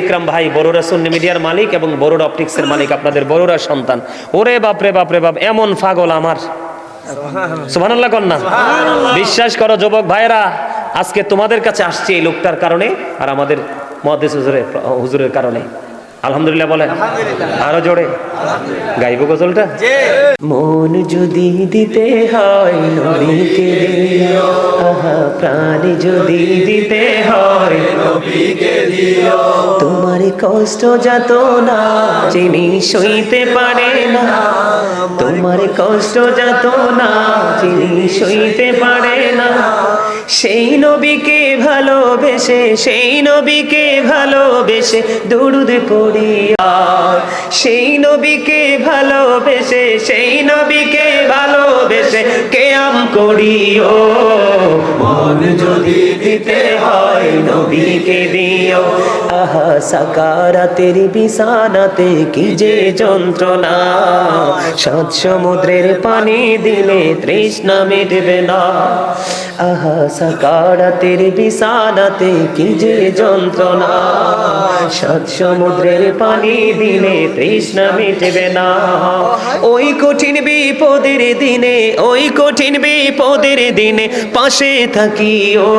ইকরাম ভাই বড়রা সুন্নি মিডিয়ার মালিক এবং বড়রা অপটিক্সের মালিক আপনাদের বড়রা সন্তান। ওরে বাপরে বাপরে বাপ এমন পাগল আমার। সুবহানাল্লাহ কন্যা বিশ্বাস করো যুবক ভাইরা আজকে তোমাদের কাছে আসছে এই লোকটার কারণে আর আমাদের মহাদেশ হুজুরের হুজুরের কারণে। আলহামদুলিল্লাহ বলেন আরও জোরে। গাইব গজলটা? মন যদি দিতে হয় নবীকে দিও। আহা প্রাণ যদি দিতে হয় তোমার কষ্ট যত না যিনি সইতে পারে না। তোমার কষ্ট যত না যিনি সইতে পারে না। সেই নবীকে ভালোবেসে সেই নবীকে ভালোবেসে দৌড়ুদ পড়িয়া সেই নবীকে ভালোবেসে, সেই নবীকে ভালোবেসে কেয়াম করিও। মন যদি দিতে হয় নবীকে দিও। আহা, সাকারাতের বিছানাতে কি যে যন্ত্রণা। সাত সমুদ্রের পানি দিলে তৃষ্ণা মিটবে না। আহা, সাকারাতের বিছানাতে কি যে যন্ত্রণা। সাত সমুদ্রের পানি দিলে তৃষ্ণা মিটবে না। ওই কঠিন বিপদের দিনে, ওই কঠিন বিপদের দিনে পাশে থাকিও।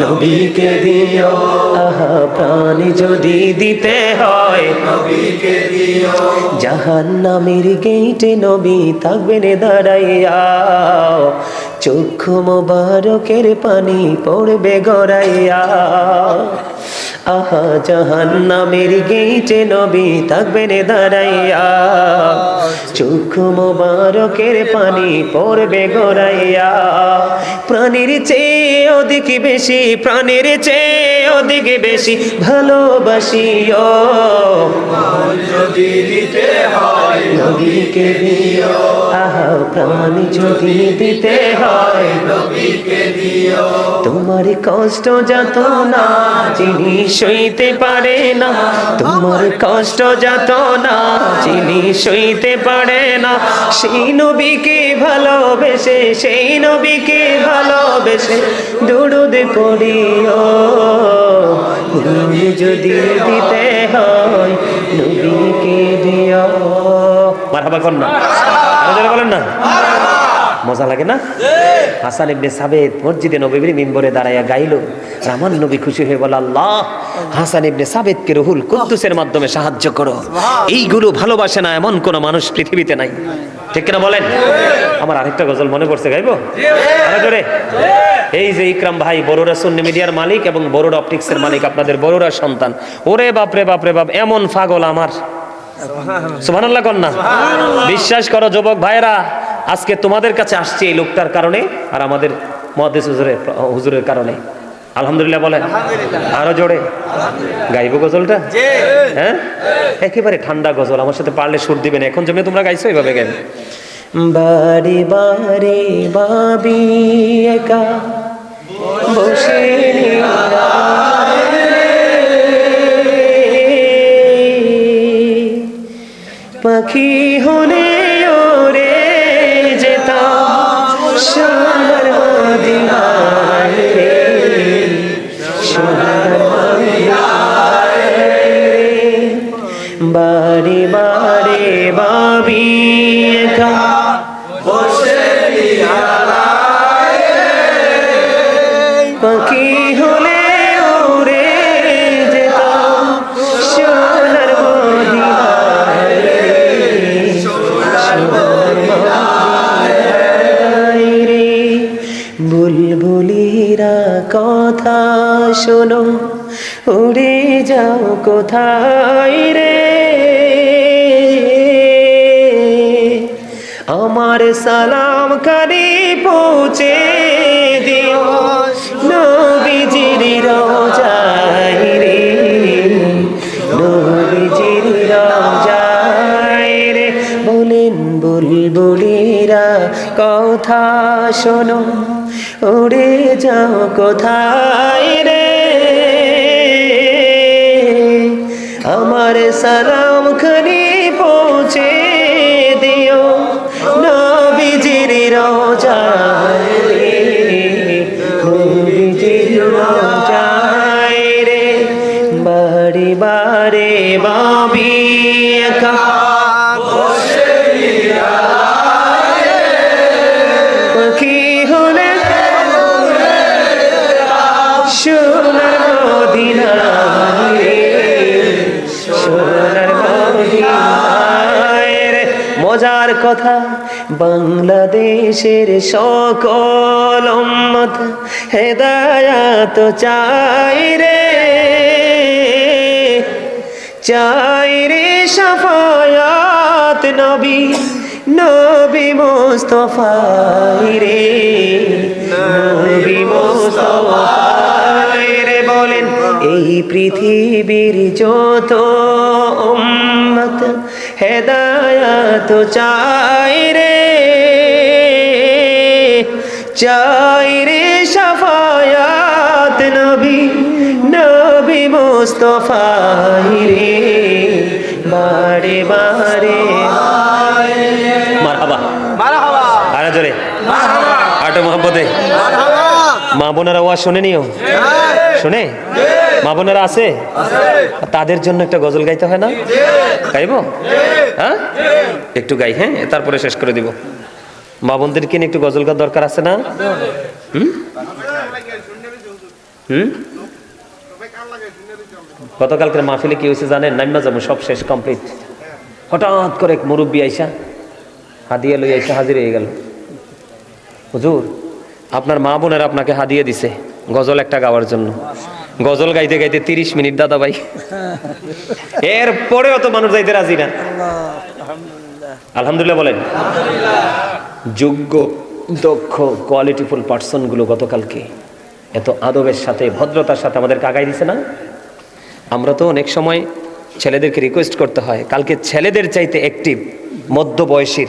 নবীকে দিও, আহা, প্রাণ যদি দিতে হয়। জাহান নামের গেইটে নবী থাকবেন দাঁড়াইয়া। চক্ষু মোবারকের পানি পড়বে গড়াইয়া। আহা জাহান নামের গেইটে নবী থাকবেন দাঁড়াইয়া। চক্ষু মোবারকের পানি পড়বে গড়াইয়া। প্রাণীর চেয়ে অধিক বেশি, প্রাণীর চেয়ে অধিক বেশি ভালোবাসিও নবীকে দিও, আহা, প্রাণ যদি দিতে হয়। তোমার কষ্ট যত না, যিনি সইতে পারে না, তোমার কষ্ট যত না, যিনি সইতে পারে না, সেই নবীকে ভালোবেসে, সেই নবীকে ভালোবেসে দুরুদ পড়িও। যদি দিতে হয়, নবীকে দিও। মারহাবা আরও বলেন না। মজা লাগে না? হাসান ইবনে সাবেদ মসজিদে নবীর মিম্বরে দাঁড়াইয়া গাইল রামান নবী খুশি হয়ে বলে আল্লাহ হাসান ইবনে সাবেদকে রহুল কুদ্দুসের মাধ্যমে সাহায্য করো। এইগুলো ভালোবাসে না এমন কোন মানুষ পৃথিবীতে নাই। ঠিক কিনা বলেন? আমার আরেকটা গজল মনে পড়ছে গাইবো? আরও জোরে। এই যে ইকরাম ভাই বড়ুরা সুন্নি মিডিয়ার মালিক এবং বড়ুরা অপটিক্সের মালিক আপনাদের বড়ুরা সন্তান। ওরে বাপরে বাপরে বাপ এমন পাগল আমার। সুবহানাল্লাহ কন্যা বিশ্বাস করো যুবক ভাইরা আজকে তোমাদের কাছে আসছে এই লোকটার কারণে আর আমাদের মহাদেশ হুজুরের হুজুরের কারণে। আলহামদুলিল্লাহ বলেন। আরও জোরে। গাইব গজলটা? হ্যাঁ? একেবারে ঠান্ডা গজল। আমার সাথে পারলে সুর দিবেন। এখন যেমনি তোমরা গাইছো এইভাবে গাইবে। বারে বারে বাবি একা বসে পাখি হলে সোনার মদিনায় রে সোনার মদিনায় রে বারে বারে বাবি একা কথা শোনো, উড়ে যাও কোথায় রে? আমার সালাম কানে পৌঁছে দিও, নবীজির রে। বলেন কথা শোনো। উড়ে যাও কোথায় রে? আমার সালাম কথা, বাংলাদেশের সকল উম্মত হেদায়াত চাই রে। চাই রে সাফায়াত নবী নবী মুস্তফাই রে। নবী মুস্তফাই রে বলেন, এই পৃথিবীর যত উম্মত হেদায়াত চাই রে চাই রে সাফায়াত নবী নবী মুস্তফাই রে বারে বারে। মারহাবা। আরে জোরে। আটো মোহাম্মদে। মা বোনেরা ওয়া শুনে নিও শুনে? মা বোনেরা আছে? তাদের জন্য একটা গজল গাইতে হয় না? গাইব? হ্যাঁ? একটু গাই হ্যাঁ? তারপরে শেষ করে দিব। মা বোনদেরকে নিয়ে একটু গজল গাওয়ার দরকার আছে না? হুম? হুম? গতকালকের মাহফিলে কি হয়েছে জানেন? নাইমা যাব সব শেষ কমপ্লিট হঠাৎ করে এক মুরব্বী আইসা, হাদিয়া লই আইসা হাজির হয়ে গেল। হুজুর, আপনার মা বোনেরা আপনাকে হাদিয়ে দিছে, গজল একটা গাওয়ার জন্য। গজল গাইতে গাইতে তিরিশ মিনিট দাদা ভাই। এর পরেও তো মানুষ যাইতে রাজি না। আলহামদুলিল্লাহ। বলেন। যোগ্য দক্ষ কোয়ালিটিফুল পার্সনগুলো গতকালকে এত আদবের সাথে ভদ্রতার সাথে আমাদের কাগাই দিছে না? আমরা তো অনেক সময় ছেলেদেরকে রিকোয়েস্ট করতে হয়। কালকে ছেলেদের চাইতে অ্যাক্টিভ মধ্য বয়সীর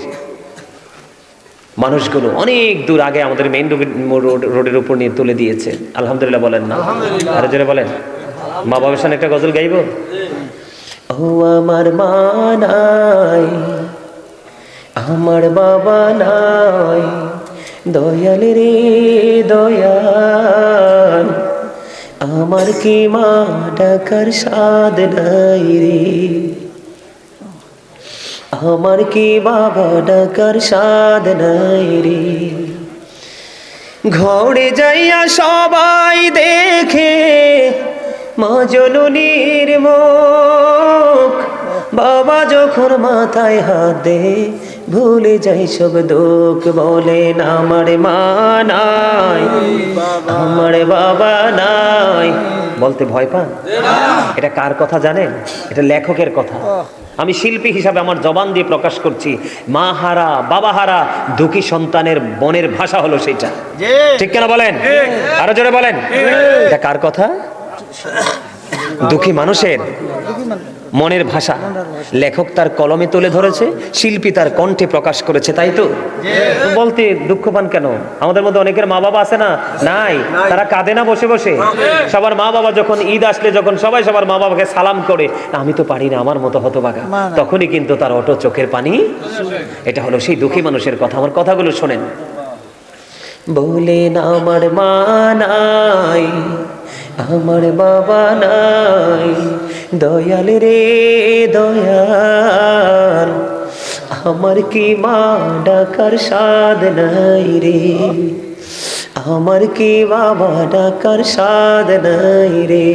মানুষগুলো অনেক দূর আগে আমাদের মেইন রোড রোডের উপর নিয়ে তুলে দিয়েছে। আলহামদুলিল্লাহ বলেন না। আরও জোরে বলেন। মা বাবার সামনে একটা গজল গাইব? ও আমার মা নাই আমার বাবা নাই দয়াল রে দয়াল আমার কি মা ডাকার স্বাদ নাই রে? আমার কি বাবা ডাকার স্বাদ নাই রে? ঘরে যাইয়া সবাই দেখে মা জননীর মুখ। বাবা যখন মাথায় হাত দে ভুলে যাই সব দুঃখ বলেন আমার মা নাই। আমার বাবা নাই। বলতে ভয় পান? এটা কার কথা জানেন? এটা লেখকের কথা। আমি শিল্পী হিসাবে আমার জবান দিয়ে প্রকাশ করছি, মা হারা, বাবা হারা, দুঃখী সন্তানের বনের ভাষা হলো সেটা। ঠিক কেন বলেন? আরও জোরে বলেন? এটা কার কথা? দুঃখী মানুষের। মনের ভাষা। লেখক তার কলমে তুলে ধরেছে শিল্পী তার কণ্ঠে প্রকাশ করেছে তাই তো? বলতে দুঃখ পান কেন? আমাদের মধ্যে অনেকের মা বাবা আছে না? নাই। তারা কাঁদে না বসে বসে? সবার মা বাবা যখন ঈদ আসলে যখন সবাই সবার মা বাবাকে সালাম করে আমি তো পারি না আমার মতো হতবাগা তখনই কিন্তু তার অটো চোখের পানি এটা হলো সেই দুঃখী মানুষের কথা। আমার কথাগুলো শোনেন। বলেন আমার মা নাই। আমার বাবা নাই। দয়াল রে, দয়াল। আমার কি মা ডাকার স্বাদ নাই রে? আমার কি বাবা ডাকার স্বাদ নাই রে?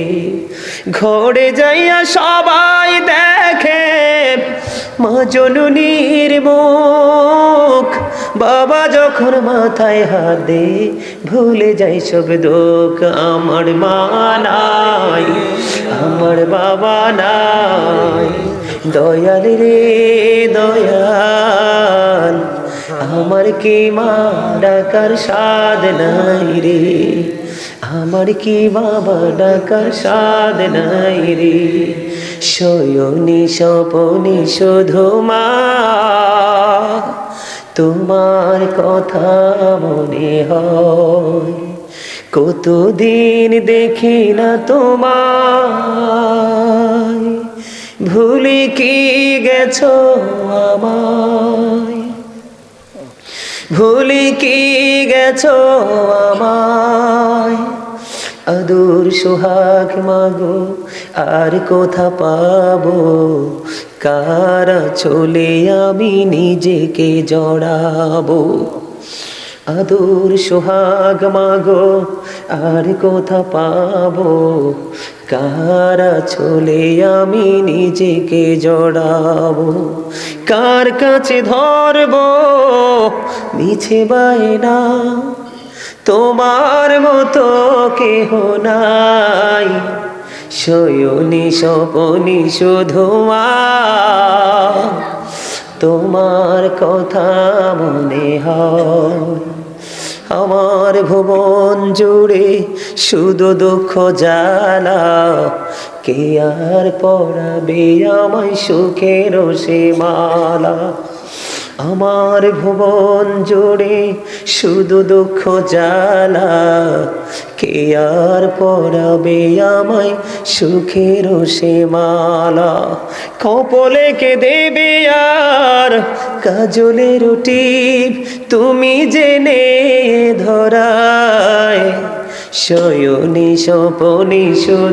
ঘরে যাইয়া সবাই দেখে মা মুখ। বাবা যখন মাথায় হাত দে ভুলে যাই সব দুঃখ, আমার মা নাই, আমার বাবা নাই। দয়াল রে দয়াল, আমার কি মা ডাকার স্বাদ নাই রে? আমার কি বাবা ডাকার স্বাদ নাই রে? শয়নি স্বপনি শুধু মা। তোমার কথা মনে হয়, কতদিন দেখি না তোমার ভুলে কি গেছো আমায়? ভুলে কি গেছো আমায়? আদুর সোহাগ মাগো, আর কোথা পাবো? কারা চলে আমি নিজেকে জড়াবো? আদুর সোহাগ মাগো, আর কোথা পাবো? কারা চলে আমি নিজেকে জড়াবো? কার কাছে ধরবো? মিছে বায়না। তোমার মতো কেহ নাই। শয়নি স্বপনি শুধু তোমার কথা মনে হয়। আমার ভুবন জুড়ে শুধু দুঃখ জ্বালা। কে আর পড়াবে আমায় সুখের সে মালা? আমার ভুবন জুড়ে শুধু দুঃখ জ্বালা। কে আর পড়াবে আমায় সুখের সে মালা? কপলে কে দেবে আর কাজলের টিপ তুমি জেনে ধরায়, শয়নি স্বপনি শুধু